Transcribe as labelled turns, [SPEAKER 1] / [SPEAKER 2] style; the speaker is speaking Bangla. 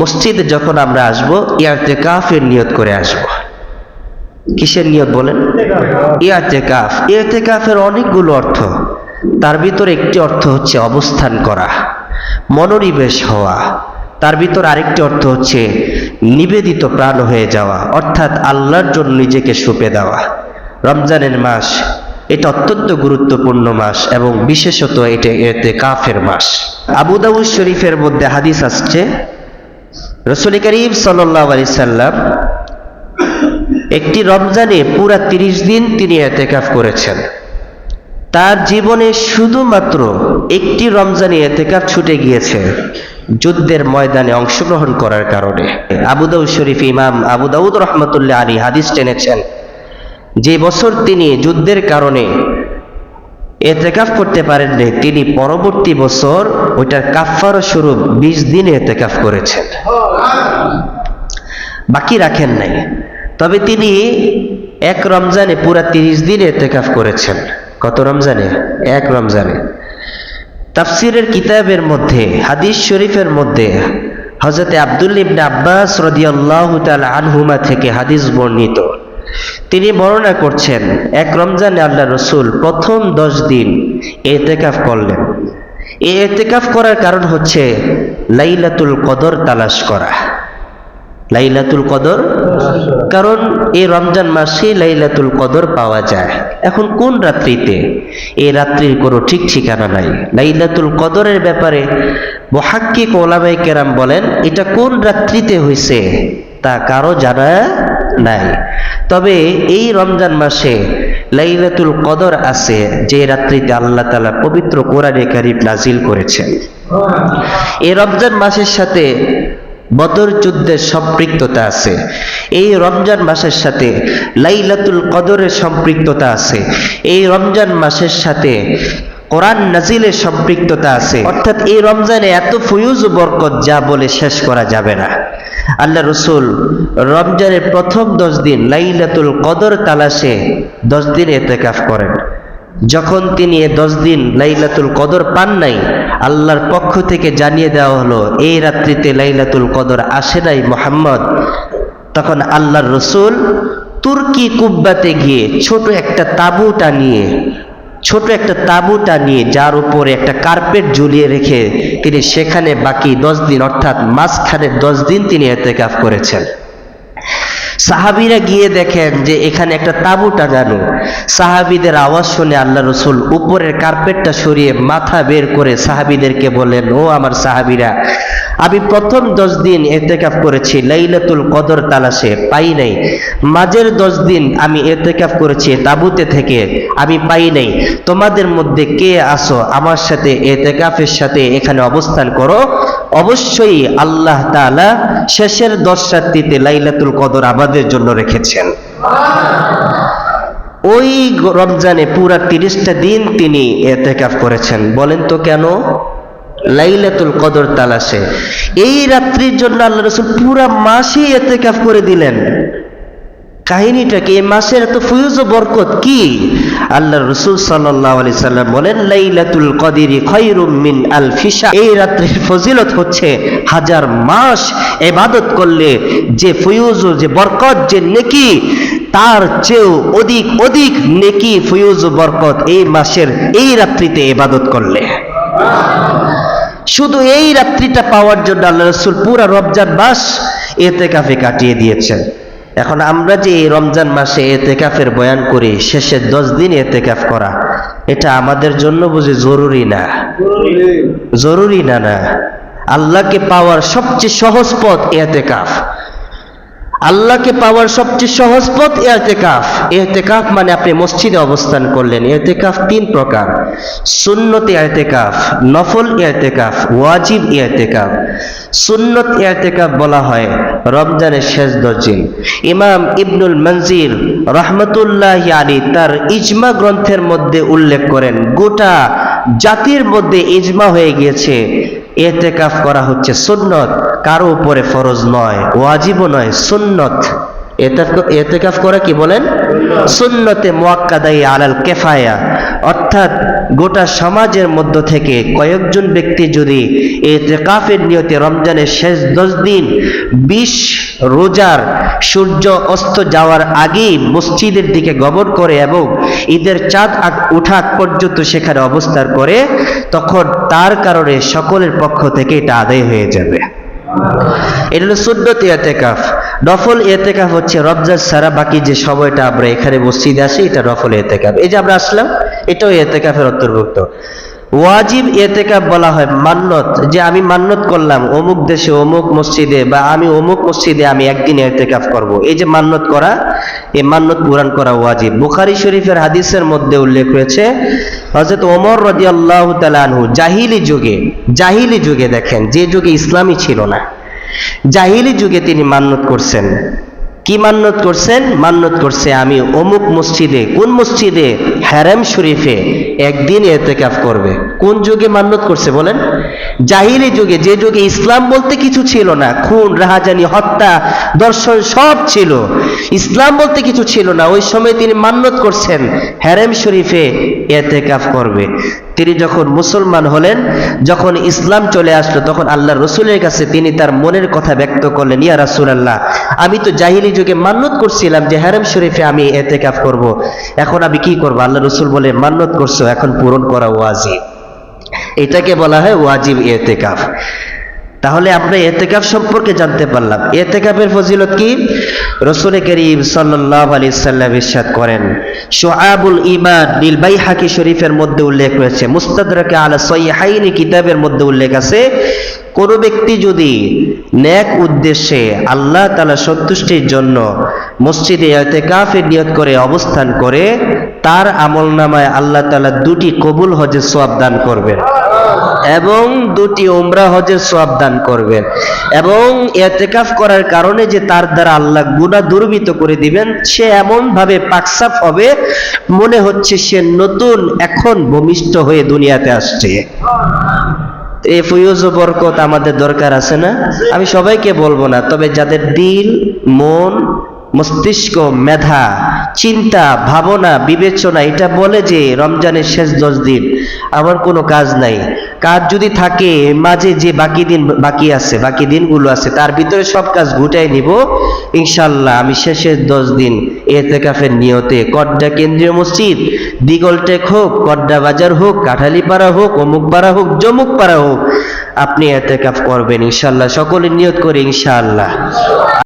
[SPEAKER 1] মসজিদে যখন আমরা আসব ইয়াতেকাফের নিয়ত করে আসব। কিসের নিয়ত বলেন? ইয়াতেকাফ ইয়াতেকাফের অনেকগুলো অর্থ। তার ভিতরে একটি অর্থ হচ্ছে অবস্থান করা, মনোনিবেশ হওয়া। তার ভিতর আরেকটি অর্থ হচ্ছে নিবেদিত প্রাণ হয়ে যাওয়া, অর্থাৎ আল্লাহর জন্য নিজেকে সুপে দেওয়া। রমজানের মাস, এটা অত্যন্ত গুরুত্বপূর্ণ মাস এবং বিশেষত এটা এতে কাফের মাস। আবু দাউদ শরীফের মধ্যে হাদিস আসছে রসুল করিম সাল্লাহ আলি সাল্লাম একটি রমজানে পুরা তিরিশ দিন তিনি এতেকাফ করেছেন। তার জীবনে শুধুমাত্র একটি রমজানে এতেকাফ ছুটে গিয়েছে যুদ্ধের ময়দানে অংশগ্রহণ করার কারণে। আবু দাউদ শরীফ ইমাম আবু দাউদ রহমতুল্লাহ আলী হাদিস টেনেছেন, যে বছর তিনি যুদ্ধের কারণে এতেকাফ করতে পারেননি তিনি পরবর্তী বছর ওইটার কাফার স্বরূপ বিশ দিন এতেকাফ করেছেন। বাকি রাখেন নাই। তবে তিনি এক রমজানে পুরা তিরিশ দিন এতেকাফ করেছেন। কত রমজানে? এক রমজানে। তাফসিরের কিতাবের মধ্যে, হাদিস শরীফের মধ্যে হজরতে আব্দুল ইবনে আব্বাস রদিয়াল্লাহু তাআলা আনহুমা থেকে হাদিস বর্ণিত। তিনি বর্ণনা করছেন, এক রমজানে আল্লাহ রসুল প্রথম দশ দিন এতেকাফ করলেন। এই এতেকাফ করার কারণ হচ্ছে লাইলাতুল কদর তালাশ করা। লাইলাতুল কদর? কারণ এই রমজান মাসে লাইলাতুল কদর পাওয়া যায়। এখন কোন রাত্রিতে? এই রাত্রির কোনো ঠিক ঠিকানা নাই। লাইলাতুল কদরের ব্যাপারে মহাক্কিক ওলামাই কেরাম বলেন, এটা কোন রাত্রিতে হয়েছে তা কারও জানা নাই। তবে এই রমজান মাসে লাইলাতুল কদর আছে, যে রাত্রিতে আল্লাহ তালা পবিত্র কোরআনে কারিম নাজিল করেছেন। এই রমজান মাসের সাথে বদর যুদ্ধের সম্পৃক্ততা আছে। এই রমজান মাসের সাথে লাইলাতুল কদরের সম্পৃক্ততা আছে। এই রমজান মাসের সাথে কোরআন নাজিলের সম্পৃক্ততা আছে। অর্থাৎ এই রমজানে এত ফয়ুজ বরকত যা বলে শেষ করা যাবে না। আল্লাহ রসুল রমজানের প্রথম দশ দিন লাইলাতুল কদর তালাশে দশ দিন এতেকাফ করেন। যখন তিনি এ দশ দিন লাইলাতুল কদর পান নাই, আল্লাহর পক্ষ থেকে জানিয়ে দেওয়া হলো, এই রাত্রিতে লাইলাতুল কদর আসে নাই মোহাম্মদ। তখন আল্লাহর রসুল তুর্কি কুব্বাতে গিয়ে ছোট একটা তাঁবু টানিয়ে ছোট একটা তাঁবু টানিয়ে যার উপরে একটা কার্পেট ঝুলিয়ে রেখে তিনি সেখানে বাকি দশ দিন, অর্থাৎ মাঝখানে দশ দিন তিনি এতেকাফ করেছেন। সাহাবিরা গিয়ে দেখেন যে এখানে একটা তাঁবু টাঙানো। সাহাবিদের আওয়াজ শুনে আল্লাহ রসুল উপরের কার্পেটটা সরিয়ে মাথা বের করে সাহাবিদেরকে বলেন ও আমার সাহাবিরা, আমি প্রথম দশ দিন এতেকাফ করেছি, লাইলাতুল কদর তালাশে, পাই নাই। মাঝের দশ দিন আমি এতেকাফ করেছি তাবুতে থেকে, আমি পাই নাই। তোমাদের মধ্যে কে আসো আমার সাথে এতেকাফের সাথে এখানে অবস্থান করো। অবশ্যই আল্লাহ তালা শেষের দশ রাত্রিতে লাইলাতুল কদর আবাদের জন্য রেখেছেন। ওই রমজানে পুরা তিরিশটা দিন তিনি এতেকাফ করেছেন। বলেন তো কেন? লাইলাতুল কদর তালাশে। এই রাত্রির জন্য আল্লাহ রসুল পুরা মাসই এতেকাফ করে দিলেন। কাহিনীটা মাসের এত ফুয়ুজ বরকত কি? আল্লাহ রসুল সাল্লাহ আলি সাল্লাম বলেন, লাইলাতুল কদিরি মিন আল ফিসা এই রাত্রির ফজিলত হচ্ছে হাজার মাস এবাদত করলে যে যে বরকত, যে নেকি, তার চেয়েও অধিক অধিক নেকি ফুয়ুজ বরকত এই মাসের এই রাত্রিতে এবাদত করলে। শুধু এই রাত্রিটা পাওয়ার জন্য আল্লাহ রসুল পুরা রমজান মাস এতে কাফে কাটিয়ে দিয়েছেন। এখন আমরা যে রমজান মাসে এতেকাফের বয়ান করি শেষে দশ দিন এতেকাফ করা এটা আমাদের জন্য বুঝে জরুরি না? জরুরি না না? আল্লাহকে পাওয়ার সবচেয়ে সহজ পথ এতেকাফ। আল্লাহকে পাওয়ার সবচেয়ে সহজ পথ এতেকাফ এতেকাফ মানে আপনি মসজিদে অবস্থান করলেন। এতেকাফ তিন প্রকার। সুন্নত এতেকাফ নফল এতেকাফ ওয়াজিব এতেকাফ সুন্নত এতেকাফ বলা হয় রমজানের শেষ দশ দিন। ইমাম ইবনুল মঞ্জির রহমতুল্লাহ আলী তার ইজমা গ্রন্থের মধ্যে উল্লেখ করেন, গোটা জাতির মধ্যে ইজমা হয়ে গিয়েছে। এতেকাফ করা হচ্ছে সুন্নত। কারও উপরে ফরজ নয় ওয়াজিবও নয় সুন্নত। এতেকাফ করে কি বলেন? সুন্নতে মোয়াক্কাদাই আলাল কেফায়া। অর্থাৎ গোটা সমাজের মধ্য থেকে কয়েকজন ব্যক্তি যদি এই তেকাফের নিয়তে রমজানের শেষ দশ দিন বিশ রোজার সূর্য অস্ত যাওয়ার আগেই মসজিদের দিকে গমন করে এবং ঈদের চাঁদ ওঠা পর্যন্ত সেখানে অবস্থান করে, তখন তার কারণে সকলের পক্ষ থেকে এটা আদায় হয়ে যাবে। এটা হলো সুন্নত এতেকাফ নফল এতেকাফ হচ্ছে রমজান সারা বাকি যে সময়টা আমরা এখানে মসজিদে আসি, এটা নফল এতেকাফ এই যে আমরা আসলাম এটাও এতেকাফের অন্তর্ভুক্ত। ওয়াজিব এতেকাফ বলা হয় মান্নত, যে আমি মান্নত করলাম, অমুক দেশে, অমুক মসজিদে, বা আমি অমুক মসজিদে আমি একদিন এতেকাফ করব। এই যে মান্নত করা, এই মান্নত পূরণ করা ওয়াজিব। বুখারী শরীফের হাদিসের মধ্যে উল্লেখ রয়েছে, হযরত ওমর রাদিয়াল্লাহু তাআলা আনহু, জাহিলি যুগে জাহিলি যুগে দেখেন, যে যুগে ইসলামই ছিল না, জাহিলি যুগে তিনি মান্নত করছেন। কি মান্নত করছেন? মান্নত করছে আমি অমুক মসজিদে, কোন মসজিদে? হ্যারাম শরীফে একদিন এতেকাফ করবে। কোন যুগে মান্যত করছে বলেন? জাহিলি যুগে, যে যুগে ইসলাম বলতে কিছু ছিল না, খুন, রাহাজানি, হত্যা, দর্শন সব ছিল। ইসলাম বলতে কিছু ছিল না, ওই সময় তিনি মান্নত করছেন হ্যারেম শরীফে এতেকাফ করবে। তিনি যখন মুসলমান হলেন, যখন ইসলাম চলে আসলো, তখন আল্লাহ রসুলের কাছে তিনি তার মনের কথা ব্যক্ত করলেন, ইয়া রাসুল আল্লাহ আমি তো জাহিলি যুগে মান্নত করছিলাম যে হ্যারেম শরীফে আমি এতেকাফ করব। এখন আমি কি করব? আল্লাহ রসুল বলে, মান্নত করছ, এখন পূরণ করা ওয়াজিব। এটাকে বলা হয় ওয়াজিব এতেকাফ। তাহলে আমরা এতেকাফ সম্পর্কে জানতে পারলাম। এতেকাফের ফজিলত কি? রসুল করিম সাল্লাল্লাহু আলাইহি সাল্লাম ইরশাদ করেন, সোহাবুল ঈমান নীল বাইহাকি শরীফের মধ্যে উল্লেখ রয়েছে। মুস্তাদরাকে আলা সহিহাইনি কিতাবের মধ্যে উল্লেখ আছে, কোন ব্যক্তি যদি ন্যাক উদ্দেশ্যে আল্লাহ তালা সন্তুষ্টির জন্য মসজিদে এতেকাফের নিয়ত করে অবস্থান করে, তার আমল নামায় আল্লাহ তালা দুটি কবুল হজের সোয়াব দান করবেন। এবং দুটি উমরা হজের সওয়াব দান করবেন এবং এতেকাফ করার কারণে যে তার দ্বারা আল্লাহ গুনাহ দুর্বিত করে দিবেন, সে এমন ভাবে পাকসাফ হবে, মনে হচ্ছে সে নতুন এখন ভূমিষ্ঠ হয়ে দুনিয়াতে আসছে। এই ফুয়ুজ বরকত আমাদের দরকার আছে না? আমি সবাইকে বলব না, তবে যাদের দিল, মন মস্তিষ্ক, মেধা, চিন্তা, ভাবনা, বিবেচনা, এটা বলে যে রমজানের শেষ দশ দিন আমার কোনো কাজ নাই। কাজ যদি থাকে, মাঝে যে বাকি দিন বাকি আছে, বাকি দিনগুলো আছে, তার ভিতরে সব কাজ গুটাই নিব। ইনশাল্লাহ আমি শেষের দশ দিন এতেকাফের নিয়তে, কড্ডা কেন্দ্রীয় মসজিদ দিগলটেক হোক, কড্ডা বাজার হোক, কাঠালিপাড়া হোক অমুকপাড়া হোক জমুকপাড়া হোক, আপনি এতেকাফ করবেন। ইনশাল্লাহ সকলে নিয়ত করে, ইনশাআল্লাহ।